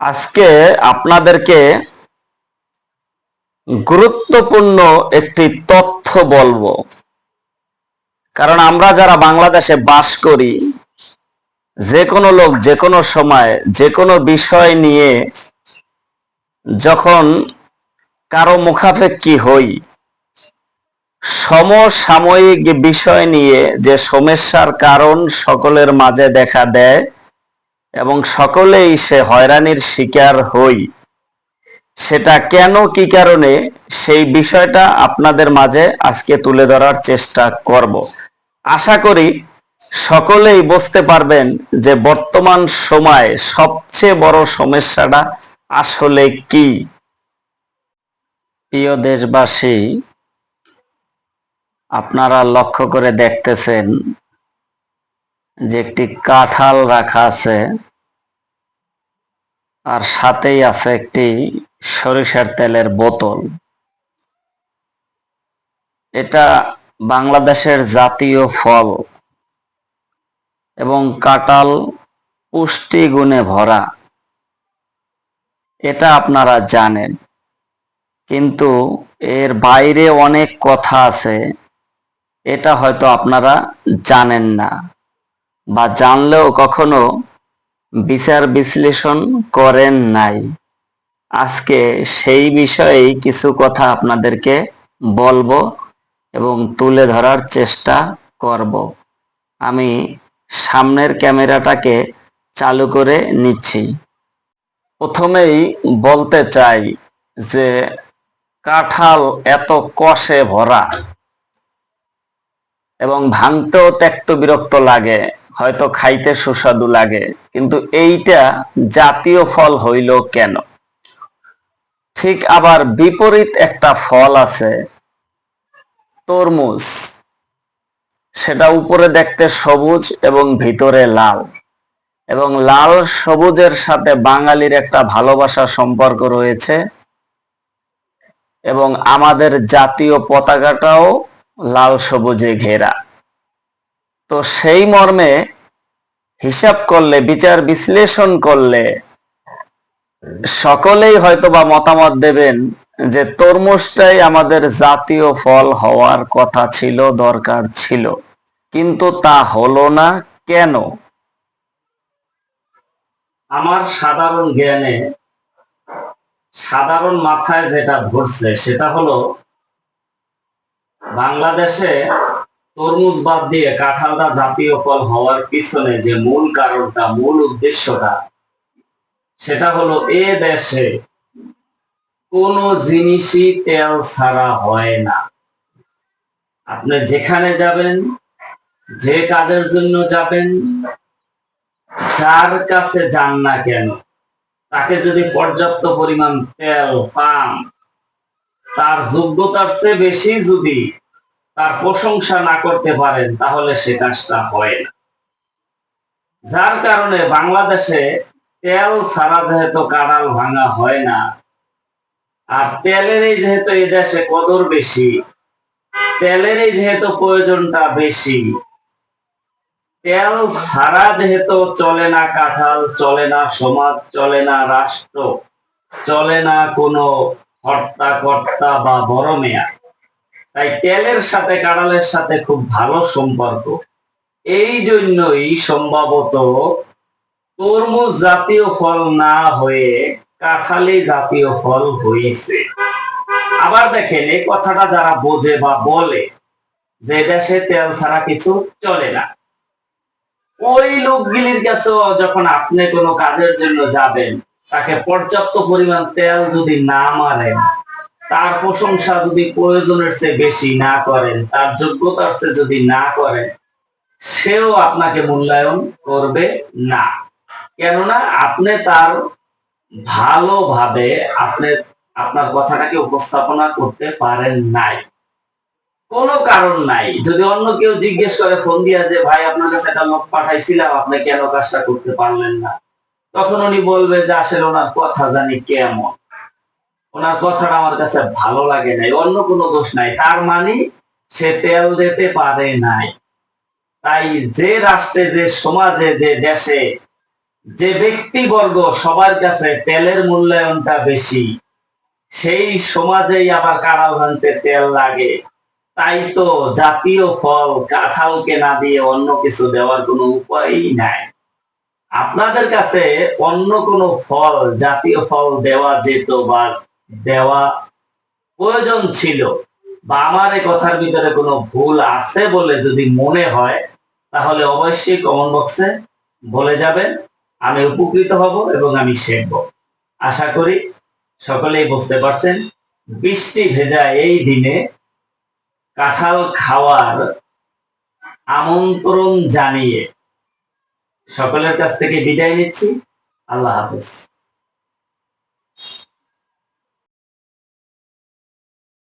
আজকে আপনাদেরকে গুরুত্বপূর্ণ একটি তথ্য বলব। কারণ আমরা যারা বাংলাদেশে বাস করি, যে কোনো লোক যে কোনো সময়, যে কোনো বিষয় নিয়ে যখন কারও মুখাপেক্ষি হই, সমসাময়িক বিষয় নিয়ে যে সমস্যার কারণ সকলের মাঝে দেখা দেয় এবং সকলেই সে হয়রানির শিকার হই। সেটা কেন, কি কারণে, সেই বিষয়টা আপনাদের মাঝে আজকে তুলে ধরার চেষ্টা করব। আশা করি সকলেই বুঝতে পারবেন যে বর্তমান সময়ে সবচেয়ে বড় সমস্যাটা আসলে কি। প্রিয় দেশবাসী, আপনারা লক্ষ্য করে দেখতেছেন যে একটি কাঁঠাল রাখা আছে। আর সাথেই আছে একটি সরিষার তেলের বোতল। এটা বাংলাদেশের জাতীয় ফল এবং কাঁঠাল পুষ্টি গুণে ভরা। এটা আপনারা জানেন, কিন্তু এর বাইরে অনেক কথা আছে। এটা হয়তো আপনারা জানেন না বা জানলেও কখনো বিচার বিশ্লেষণ করেন নাই। আজকে সেই বিষয়েই কিছু কথা আপনাদেরকে বলব এবং তুলে ধরার চেষ্টা করব। আমি সামনের ক্যামেরাটাকে চালু করে নিচ্ছি। প্রথমেই বলতে চাই যে, কাঁঠাল এত কষে ভরা এবং ভাঙতেও ত্যক্ত বিরক্ত লাগে। হয়তো খাইতে সুস্বাদু লাগে, কিন্তু এইটা জাতীয় ফল হইল কেন? ঠিক আবার বিপরীত একটা ফল আছে, তরমুজ। সেটা উপরে দেখতে সবুজ এবং ভিতরে লাল। এবং লাল সবুজের সাথে বাঙালির একটা ভালোবাসা সম্পর্ক রয়েছে। এবং আমাদের জাতীয় পতাকাটাও লাল সবুজে ঘেরা। তো সেই মর্মে হিসাব করলে, বিচার বিশ্লেষণ করলে সকলেই হয়তো বা মতামত দেবেন যে তরমুজটাই আমাদের জাতীয় ফল হওয়ার কথা ছিল, দরকার ছিল। কিন্তু তা হলো না কেন? আমার সাধারণ জ্ঞানে সাধারণ মাথায় যেটা ধরছে সেটা হলো, বাংলাদেশে তরমুজ বাদ দিয়ে কাঁঠালটা জাতীয় ফল হওয়ার পিছনে যে মূল কারণটা, মূল উদ্দেশ্যটা, সেটা হলো এ দেশে কোনো জিনিসই তেল ছাড়া হয় না। আপনি যেখানে যাবেন, যে কাজের জন্য যাবেন, যার কাছে যান না কেন, তাকে যদি পর্যাপ্ত পরিমাণ তেল পান, তার যোগ্যতার চেয়ে বেশি যদি তার প্রশংসা না করতে পারেন, তাহলে সে কাজটা হয় না। যার কারণে বাংলাদেশে তেল ছাড়া যেহেতু কাড়াল ভাঙা হয় না, আর তেলের এই যেহেতু এই দেশে কদর বেশি তেলের এই যেহেতু প্রয়োজনটা বেশি, তেল ছাড়া যেহেতু চলে না কাঁঠাল, চলে না সমাজ, চলে না রাষ্ট্র, চলে না কোনো হর্তা কর্তা বা বড় মেয়া তাই তেলের সাথে কাঁড়ালের সাথে খুব ভালো সম্পর্ক। এই জন্যই সম্ভবত তরমুজ জাতীয় ফল না হয়ে কাঁঠালি জাতীয় ফল হয়েছে আবার দেখেন, এই কথাটা যারা বোঝে বা বলে, যে দেশে তেল ছাড়া কিছু চলে না। ওই লোকগুলির কাছেও যখন আপনি কোনো কাজের জন্য যাবেন, তাকে পর্যাপ্ত পরিমাণ তেল যদি না মারেন তার প্রশংসা যদি প্রয়োজনের চেয়ে বেশি না করেন, তার যোগ্যতার চেয়ে যদি না করেন, সেও আপনাকে মূল্যায়ন করবে না। কেননা আপনি তার ভালোভাবে আপনি, আপনার কথাটাকে উপস্থাপনা করতে পারেন নাই। কোনো কারণ নাই। যদি অন্য কেউ জিজ্ঞেস করে, ফোন দিয়া যে, ভাই, আপনার কাছে একটা লোক পাঠাইছিলাম, আপনি কেন কাজটা করতে পারলেন না? তখন উনি বলবে যে, আসলে ওনার কথা জানি কেমন? ওনার কথাটা আমার কাছে ভালো লাগে নাই, অন্য কোনো দোষ নাই। তার মানে সে তেল দিতে পারে নাই। তাই যে রাষ্ট্রে, যে সমাজে, যে দেশে, যে ব্যক্তিবর্গ সবার কাছে তেলের মূল্যায়নটা বেশি, সেই সমাজেই আবার কাঁড়াল ভাঙতে তেল লাগে। তাই তো জাতীয় ফল কাঁঠালকে না দিয়ে অন্য কিছু দেওয়ার কোনো উপায়ই নাই। আপনাদের কাছে অন্য কোনো ফল, জাতীয় ফল দেওয়া যেত বা দেওয়া প্রয়োজন ছিল। বা আমার এই কথার ভিতরে কোনো ভুল আছে বলে যদি মনে হয়, তাহলে অবশ্যই কমেন্ট বক্সে বলে যাবেন। আমি উপকৃত হব এবং আমি শিখব। আশা করি সকলেই বুঝতে পারছেন, বৃষ্টি ভেজা এই দিনে কাঁঠাল খাওয়ার আমন্ত্রণ জানিয়ে সকলের কাছ থেকে বিদায় নিচ্ছি। আল্লাহ হাফেজ।